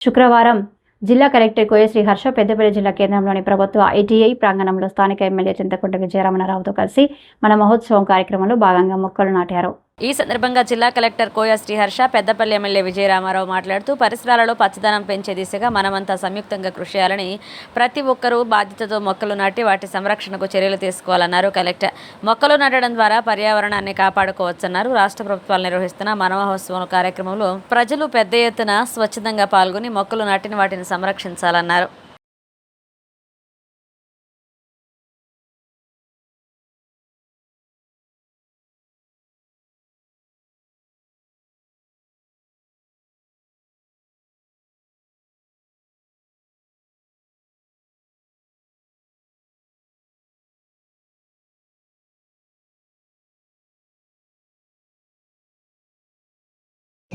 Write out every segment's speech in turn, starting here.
శుక్రవారం జిల్లా కలెక్టర్ కోయశ్రీ హర్ష పెద్దపల్లి జిల్లా కేంద్రంలోని ప్రభుత్వ ఐటీఐ ప్రాంగణంలో స్థానిక ఎమ్మెల్యే చింతకుంట విజయరమణారావుతో కలిసి మన మహోత్సవం కార్యక్రమంలో భాగంగా మొక్కలు నాటారు. ఈ సందర్భంగా జిల్లా కలెక్టర్ కోయ శ్రీహర్ష పెద్దపల్లి ఎమ్మెల్యే విజయరామారావు మాట్లాడుతూ పరిసరాలలో పచ్చదనం పెంచే దిశగా మనమంతా సంయుక్తంగా కృషి చేయాలని ప్రతి ఒక్కరూ బాధ్యతతో మొక్కలు నాటి వాటి సంరక్షణకు చర్యలు తీసుకోవాలన్నారు కలెక్టర్. మొక్కలు నాటడం ద్వారా పర్యావరణాన్ని కాపాడుకోవచ్చన్నారు. రాష్ట్ర ప్రభుత్వాలు నిర్వహిస్తున్న మనమహోత్సవం కార్యక్రమంలో ప్రజలు పెద్ద ఎత్తున స్వచ్ఛందంగా పాల్గొని మొక్కలు నాటిన వాటిని సంరక్షించాలన్నారు.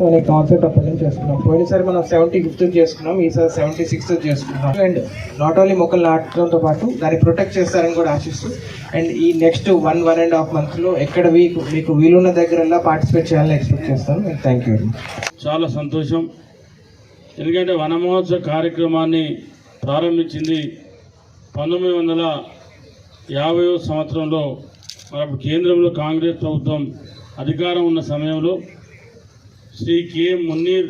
అనే కాన్సెప్ట్ అప్పటి నుంచి చేసుకున్నాం. పోయినసారి మనం సెవెంటీ ఫిఫ్త్ చేసుకున్నాం ఈసారి సెవెంటీ సిక్స్త్ చేసుకున్నాం. అండ్ నాట్ ఓన్లీ మొక్కలు నాటడంతో పాటు దాన్ని ప్రొటెక్ట్ చేస్తారని కూడా ఆశిస్తూ అండ్ ఈ next one one and half మంత్లో ఎక్కడ వీక్ మీకు వీలున్న దగ్గరలా పార్టిసిపేట్ చేయాలని ఎక్స్పెక్ట్ చేస్తాను. థ్యాంక్ యూ చాలా సంతోషం. ఎందుకంటే వనమహోత్సవ కార్యక్రమాన్ని ప్రారంభించింది పంతొమ్మిది వందల యాభై సంవత్సరంలో. మన కేంద్రంలో కాంగ్రెస్ ప్రభుత్వం అధికారం ఉన్న సమయంలో శ్రీ కేఎం మున్నీర్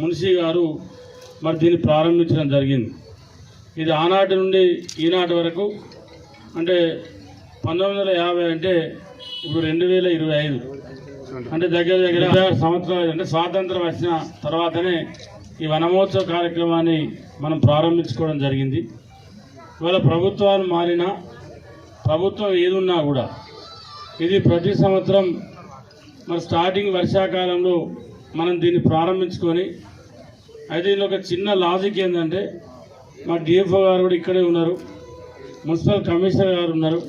మున్షి గారు మరి దీన్ని ప్రారంభించడం జరిగింది. ఇది ఆనాటి నుండి ఈనాటి వరకు అంటే పంతొమ్మిది వందల యాభై అంటే ఇప్పుడు రెండు వేల ఇరవై ఐదు. అంటే దగ్గర దగ్గర సంవత్సరాలు అంటే స్వాతంత్రం వచ్చిన తర్వాతనే ఈ వనమహోత్సవ కార్యక్రమాన్ని మనం ప్రారంభించుకోవడం జరిగింది. ఇవాళ ప్రభుత్వాలు మారినా ప్రభుత్వం ఏదున్నా కూడా ఇది ప్రతి సంవత్సరం మరి స్టార్టింగ్ వర్షాకాలంలో మనం దీన్ని ప్రారంభించుకొని అయితే దీనిలో ఒక చిన్న లాజిక్ ఏంటంటే మా డిఎఫ్ఓ గారు కూడా ఇక్కడే ఉన్నారు మున్సిపల్ కమిషనర్ గారు ఉన్నారు.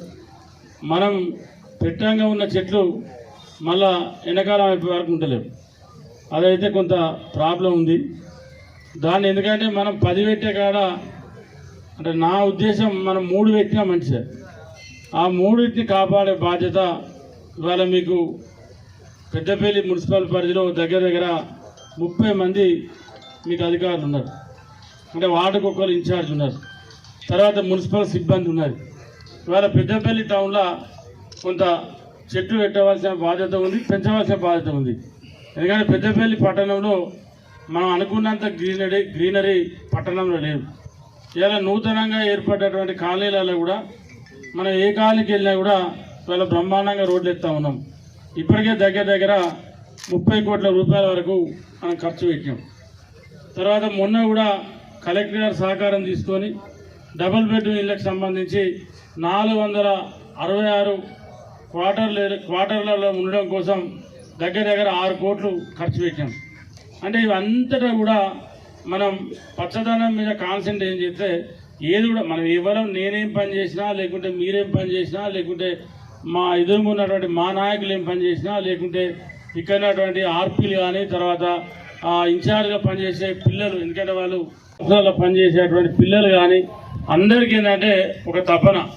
మనం పెట్టంగా ఉన్న చెట్లు మళ్ళా ఎండాకాలం అయిపోయే వరకు ఉంటలేవు అదైతే కొంత ప్రాబ్లం ఉంది. దాన్ని ఎందుకంటే మనం పది పెట్టే కాడ అంటే నా ఉద్దేశం మనం మూడు పెట్టినా మంచిదే. ఆ మూడింటిని కాపాడే బాధ్యత ఇవాళ మీకు పెద్దపల్లి మున్సిపల్ పరిధిలో దగ్గర దగ్గర ముప్పై మంది మీకు అధికారులు ఉన్నారు. అంటే వార్డుకు ఒకరు ఇన్ఛార్జ్ ఉన్నారు. తర్వాత మున్సిపల్ సిబ్బంది ఉన్నారు. ఇవాళ పెద్దపల్లి టౌన్లో కొంత చెట్లు పెట్టవలసిన బాధ్యత ఉంది పెంచవలసిన బాధ్యత ఉంది. ఎందుకంటే పెద్దపల్లి పట్టణంలో మనం అనుకున్నంత గ్రీనరీ గ్రీనరీ పట్టణంలో లేదు ఇలా నూతనంగా ఏర్పడ్డటువంటి కాలనీలలో కూడా మనం ఏ కాలనీకి వెళ్ళినా కూడా ఇవాళ బ్రహ్మాండంగా రోడ్లు ఎత్తా ఉన్నాం. ఇప్పటికే దగ్గర దగ్గర ముప్పై కోట్ల రూపాయల వరకు మనం ఖర్చు పెట్టాం తర్వాత మొన్న కూడా కలెక్టర్ సహకారం తీసుకొని డబుల్ బెడ్రూమ్ ఇళ్ళకి సంబంధించి నాలుగు వందల అరవై ఆరు క్వార్టర్లు క్వార్టర్లలో ఉండడం కోసం దగ్గర దగ్గర ఆరు కోట్లు ఖర్చు పెట్టాం అంటే ఇవంతటా కూడా మనం పచ్చదనం మీద కాన్సన్ట్రేట్ చేస్తే ఏది కూడా మనం ఇవ్వడం నేనేం పని చేసినా లేకుంటే మీరేం పని చేసినా లేకుంటే మా ఎదురుగా ఉన్నటువంటి మా నాయకులు ఏం పని చేసినా లేకుంటే ఇక్కడ ఉన్నటువంటి ఆర్పీలు కానీ తర్వాత ఇన్ఛార్జ్గా పనిచేసే పిల్లలు ఎందుకంటే వాళ్ళు పనిచేసేటువంటి పిల్లలు కానీ అందరికీ ఏంటంటే ఒక తపన.